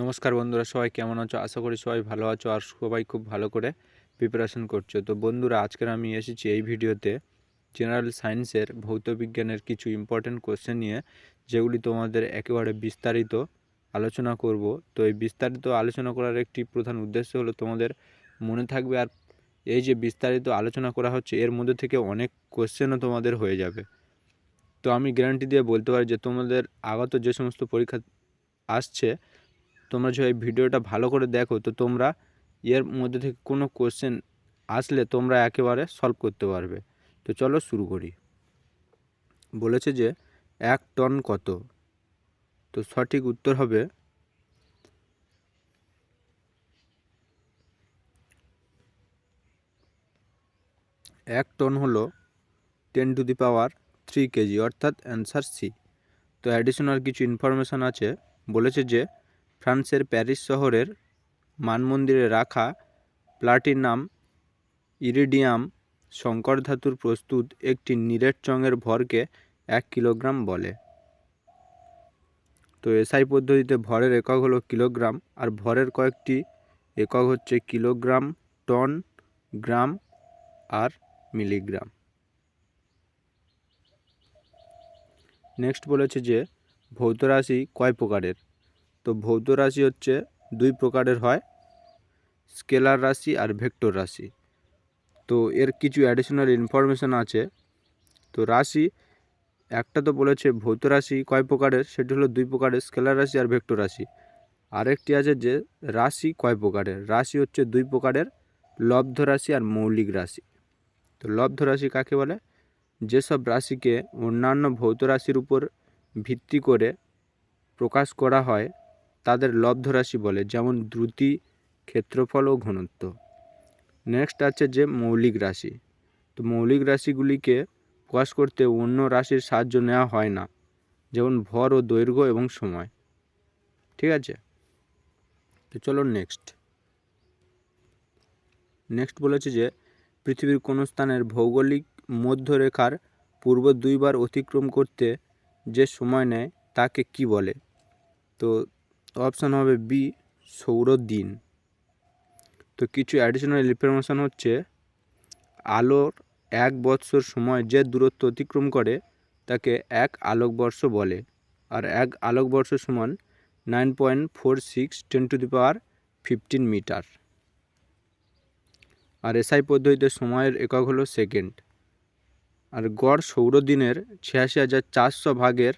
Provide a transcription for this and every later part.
নমস্কার বন্ধুরা, সবাই কেমন আছো? আশা করি সবাই ভালো আছো আর সবাই খুব ভালো করে প্রিপারেশন করছ। তো বন্ধুরা আজকের আমি এসেছি এই ভিডিওতে জেনারেল সায়েন্সের ভৌত বিজ্ঞানের কিছু ইম্পর্টেন্ট কোশ্চেন নিয়ে, যেগুলি তোমাদের একেবারে বিস্তারিত আলোচনা করব। তো এই বিস্তারিত আলোচনা করার একটি প্রধান উদ্দেশ্য হলো তোমাদের মনে থাকবে আর এই যে বিস্তারিত আলোচনা করা হচ্ছে, এর মধ্যে থেকে অনেক কোশ্চেনও তোমাদের হয়ে যাবে। তো আমি গ্যারান্টি দিয়ে বলতে পারি যে তোমাদের আগত যে সমস্ত পরীক্ষা আসছে তোমরা যদি ভিডিওটা ভালো করে দেখো, তো তোমরা এর মধ্যে থেকে কোনো কোশ্চেন আসলে তোমরা একেবারে সলভ করতে পারবে। তো চলো শুরু করি। বলেছে যে, এক টন কত? তো সঠিক উত্তর হবে, এক টন হলো ten to the power three KG, অর্থাৎ অ্যান্সার সি তো অ্যাডিশনাল কিছু ইনফরমেশান আছে, বলেছে যে ফ্রান্সের প্যারিস শহরের মানমন্দিরে রাখা প্লাটিনাম ইরিডিয়াম শঙ্কর ধাতুর প্রস্তুত একটি নিরেট চঙের ভরকে এক কিলোগ্রাম বলে। তো এসআই পদ্ধতিতে ভরের একক হলো কিলোগ্রাম, আর ভরের কয়েকটি একক হচ্ছে কিলোগ্রাম, টন, গ্রাম, আর মিলিগ্রাম। নেক্সট বলেছে যে ভৌত রাশি কয় প্রকারের? তো ভৌত রাশি হচ্ছে দুই প্রকারের হয়, স্কেলার রাশি আর ভেক্টর রাশি। তো এর কিছু অ্যাডিশনাল ইনফরমেশান আছে। তো রাশি, একটা তো বলেছে ভৌত রাশি কয় প্রকারের, সেটি হলো দুই প্রকারের, স্কেলার রাশি আর ভেক্টর রাশি। আরেকটি আছে যে রাশি কয় প্রকারের, রাশি হচ্ছে দুই প্রকারের, লব্ধ রাশি আর মৌলিক রাশি। তো লব্ধ রাশি কাকে বলে? যেসব রাশিকে অন্যান্য ভৌত রাশির উপর ভিত্তি করে প্রকাশ করা হয় তাদের লব্ধ রাশি বলে, যেমন দ্রুতি, ক্ষেত্রফল ও ঘনত্ব। নেক্সট আছে যে মৌলিক রাশি। তো মৌলিক রাশিগুলিকে প্রকাশ করতে অন্য রাশির সাহায্য নেওয়া হয় না, যেমন ভর ও দৈর্ঘ্য এবং সময়। ঠিক আছে? তো চলো নেক্সট নেক্সট বলেছে যে, পৃথিবীর কোনো স্থানের ভৌগোলিক মধ্যরেখার পূর্ব দুইবার অতিক্রম করতে যে সময় নেয়, তাকে কি বলে? তো অপশান হবে বি সৌর দিন তো কিছু অ্যাডিশনাল ইনফরমেশান হচ্ছে, আলোর এক বৎসর সময় যে দূরত্ব অতিক্রম করে, তাকে এক আলোকবর্ষ বলে। আর এক আলোকবর্ষ সমান nine point four six ten to the power fifteen metre R SI পদ্ধতিতে সময়ের একক হলো সেকেন্ড আর গড় সৌরদিনের ছিয়াশি হাজার চারশো ভাগের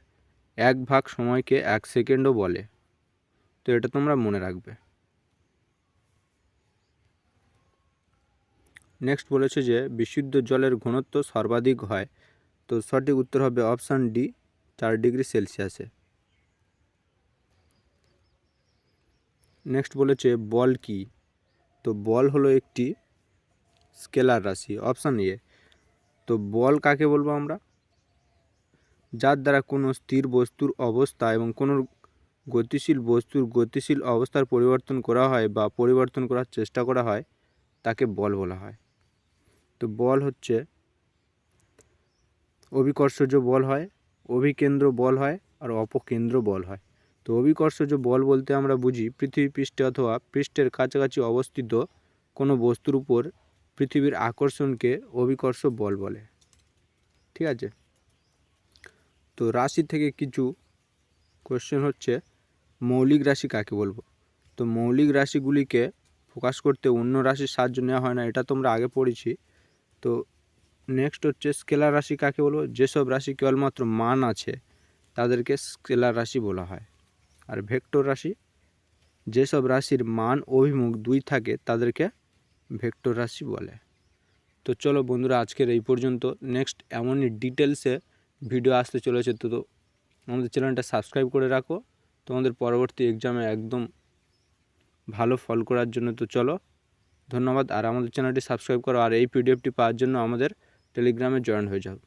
এক ভাগ সময়কে এক সেকেন্ডও বলে। তো এটা তোমরা মনে রাখবে। নেক্সট বলেছে যে, বিশুদ্ধ জলের ঘনত্ব সর্বাধিক হয়। তো সঠিক উত্তর হবে অপশান ডি চার ডিগ্রি সেলসিয়াসে। নেক্সট বলেছে বল কি? তো বল হলো একটি স্কেলার রাশি অপশান এ তো বল কাকে বলব আমরা? যার দ্বারা কোনো স্থির বস্তুর অবস্থা এবং কোনো গতিশীল বস্তুর গতিশীল অবস্থার পরিবর্তন করা হয় বা পরিবর্তন করার চেষ্টা করা হয়, তাকে বল বলা হয়। তো বল হচ্ছে অভিকর্ষজ বল হয়, অভিকেন্দ্র বল হয় আর অপকেন্দ্র বল হয়। তো অভিকর্ষজ বল বলতে আমরা বুঝি পৃথিবী পৃষ্ঠে অথবা পৃষ্ঠের কাছাকাছি অবস্থিত কোনো বস্তুর উপর পৃথিবীর আকর্ষণকে অভিকর্ষ বল বলে। ঠিক আছে? তো রাশি থেকে কিছু কোয়েশ্চেন হচ্ছে মৌলিক রাশি কাকে বলব? তো মৌলিক রাশিগুলিকে ফোকাস করতে অন্য রাশির সাহায্য নেওয়া হয় না, এটা তোমরা আগে পড়েছি। তো নেক্সট হচ্ছে স্কেলার রাশি কাকে বলব? যেসব রাশি কেবলমাত্র মান আছে, তাদেরকে স্কেলার রাশি বলা হয়। আর ভেক্টর রাশি, যেসব রাশির মান অভিমুখ দুই থাকে, তাদেরকে ভেক্টর রাশি বলে। তো চলো বন্ধুরা, আজকের এই পর্যন্ত। নেক্সট এমনই ডিটেলসে ভিডিও আসতে চলেছে, তো আমাদের চ্যানেলটা সাবস্ক্রাইব করে রাখো। তোমাদের পরবর্তী এক্সামে একদম ভালো ফল করার জন্য তো চলো। ধন্যবাদ। আর আমাদের চ্যানেলটি সাবস্ক্রাইব করো। আর এই পিডিএফটি পাওয়ার জন্য আমাদের টেলিগ্রামে জয়েন হয়ে যাও।